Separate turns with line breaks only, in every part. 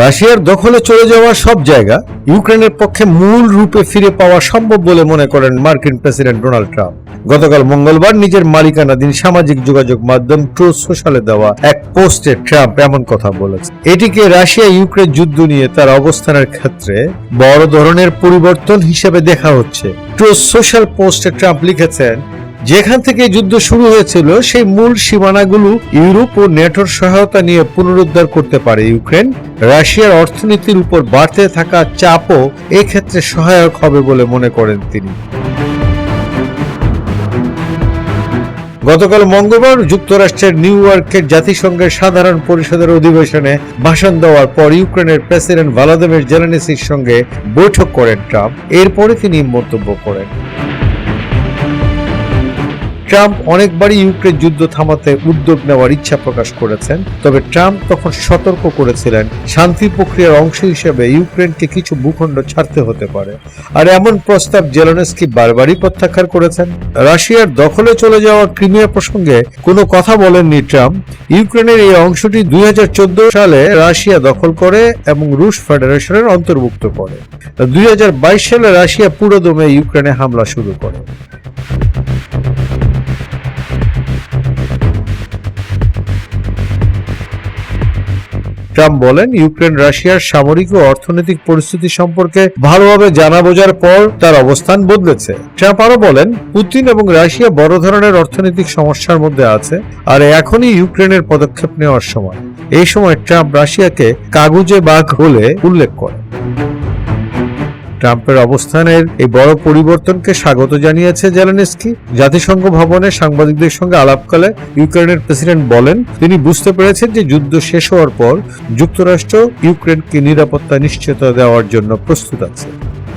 রাশিয়ার দখলে চলে যাওয়া সব জায়গা ইউক্রেনের পক্ষে মূল রূপে ফিরে পাওয়া সম্ভব বলে মনে করেন মার্কিন প্রেসিডেন্ট ডোনাল্ড ট্রাম্প। গতকাল মঙ্গলবার নিজের মালিকানাধীন সামাজিক যোগাযোগ মাধ্যম ট্রু সোশ্যালে দেওয়া এক পোস্টে ট্রাম্প এমন কথা বলেছে এটিকে রাশিয়া ইউক্রেন যুদ্ধ নিয়ে তার অবস্থানের ক্ষেত্রে বড় ধরনের পরিবর্তন হিসেবে দেখা হচ্ছে। ট্রু সোশ্যাল পোস্টে ট্রাম্প লিখেছেন যেখান থেকে যুদ্ধ শুরু হয়েছিল, সেই মূল সীমানাগুলো ইউরোপ ও নেটোর সহায়তা নিয়ে পুনরুদ্ধার করতে পারে ইউক্রেন। রাশিয়ার অর্থনীতির উপর বাড়তে থাকা চাপও এক্ষেত্রে সহায়ক হবে বলে মনে করেন তিনি। গতকাল মঙ্গলবার যুক্তরাষ্ট্রের নিউ ইয়র্কের জাতিসংঘের সাধারণ পরিষদের অধিবেশনে ভাষণ দেওয়ার পর ইউক্রেনের প্রেসিডেন্ট ভলাদিমির জেলেনসির সঙ্গে বৈঠক করেন ট্রাম্প। এরপরে তিনি মন্তব্য করেন। ট্রাম্প অনেকবারই ইউক্রেন যুদ্ধ থামাতে উদ্যোগ নেওয়ার ইচ্ছা প্রকাশ করেছেন, তবে ট্রাম্প তখন সতর্ক করেছিলেন, শান্তি প্রক্রিয়ার অংশ হিসেবে ইউক্রেনকে কিছু ভূখণ্ড ছাড়তে হতে পারে। আর এমন প্রস্তাব জেলনেস্কি বারবারই প্রত্যাখ্যান করেছেন। রাশিয়ার দখলে চলে যাওয়া ক্রিমিয়া প্রসঙ্গে কোনো কথা বলেননি ট্রাম্প। ইউক্রেনের এই অংশটি দুই হাজার চোদ্দ সালে রাশিয়া দখল করে এবং রুশ ফেডারেশনের অন্তর্ভুক্ত করে। দুই হাজার বাইশ সালে রাশিয়া পুরোদমে ইউক্রেনে হামলা শুরু করে। ট্রাম্প বলেন, ইউক্রেন রাশিয়ার সামরিক ও অর্থনৈতিক পরিস্থিতি সম্পর্কে ভালোভাবে জানা বোঝার পর তার অবস্থান বদলেছে। ট্রাম্প আরও বলেন, পুতিন এবং রাশিয়া বড় ধরনের অর্থনৈতিক সমস্যার মধ্যে আছে আর এখনই ইউক্রেনের পদক্ষেপ নেওয়ার সময়। এই সময় ট্রাম্প রাশিয়াকে কাগুজে বাঘ হলে উল্লেখ করেন। ট্রাম্পের অবস্থানের এই বড় পরিবর্তনকে স্বাগত জানিয়েছে জেলেনস্কি। জাতিসংঘ ভবনে সাংবাদিকদের সঙ্গে আলাপকালে ইউক্রেনের প্রেসিডেন্ট বলেন, তিনি বুঝতে পেরেছেন যে যুদ্ধ শেষ হওয়ার পর যুক্তরাষ্ট্র ইউক্রেনকে নিরাপত্তা নিশ্চয়তা দেওয়ার জন্য প্রস্তুত আছে।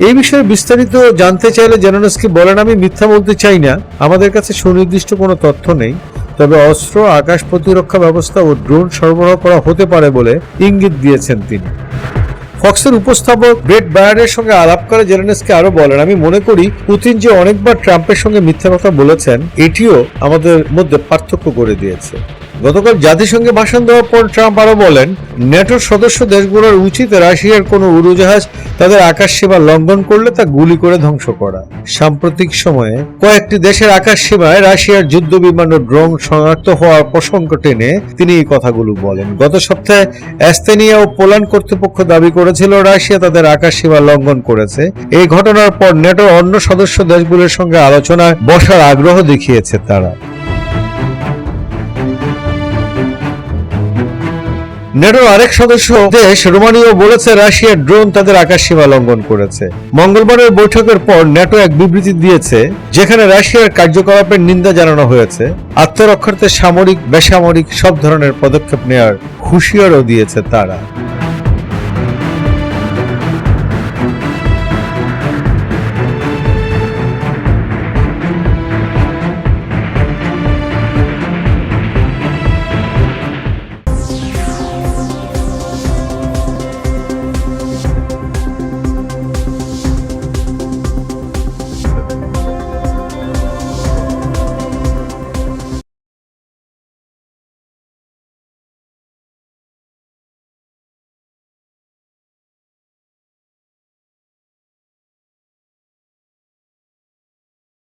এই বিষয়ে বিস্তারিত জানতে চাইলে জেলেনস্কি বলেন, আমি মিথ্যা বলতে চাই না। আমাদের কাছে সুনির্দিষ্ট কোনো তথ্য নেই। তবে অস্ত্র, আকাশ প্রতিরক্ষা ব্যবস্থা ও ড্রোন সরবরাহ করা হতে পারে বলে ইঙ্গিত দিয়েছেন তিনি। ফক্সের উপস্থাপক ব্রেড বায়ারের সঙ্গে আলাপ করে জেলেনস্কি আরও বলেন, আমি মনে করি পুতিন যে অনেকবার ট্রাম্পের সঙ্গে মিথ্যা কথা বলেছেন, এটিও আমাদের মধ্যে পার্থক্য করে দিয়েছে। গতকাল জাতিসংঘে ভাষণ দেওয়ার পর ট্রাম্প আরও বলেন নেটোর সদস্য দেশগুলোর উচিত রাশিয়ার কোনো উড়োজাহাজ তাদের আকাশ সীমা লঙ্ঘন করলে তা গুলি করে ধ্বংস করা। সাম্প্রতিক সময়ে কয়েকটি দেশের আকাশ সীমায় রাশিয়ার যুদ্ধ বিমান ও ড্রোন শনাক্ত হওয়ার প্রসঙ্গ টেনে তিনি এই কথাগুলো বলেন। গত সপ্তাহে অ্যাস্তেনিয়া ও পোল্যান্ড কর্তৃপক্ষ দাবি করেছিল, রাশিয়া তাদের আকাশ সীমা লঙ্ঘন করেছে। এই ঘটনার পর নেটোর অন্য সদস্য দেশগুলোর সঙ্গে আলোচনায় বসার আগ্রহ দেখিয়েছে তারা। নেটোর আরেক সদস্য দেশ রোমানিও বলেছে রাশিয়ার ড্রোন তাদের আকাশ সীমা লঙ্ঘন করেছে। মঙ্গলবারের বৈঠকের পর নেটো এক বিবৃতি দিয়েছে, যেখানে রাশিয়ার কার্যকলাপের নিন্দা জানানো হয়েছে। আত্মরক্ষার্থে সামরিক, বেসামরিক সব ধরনের পদক্ষেপ নেওয়ার হুঁশিয়ারও দিয়েছে তারা।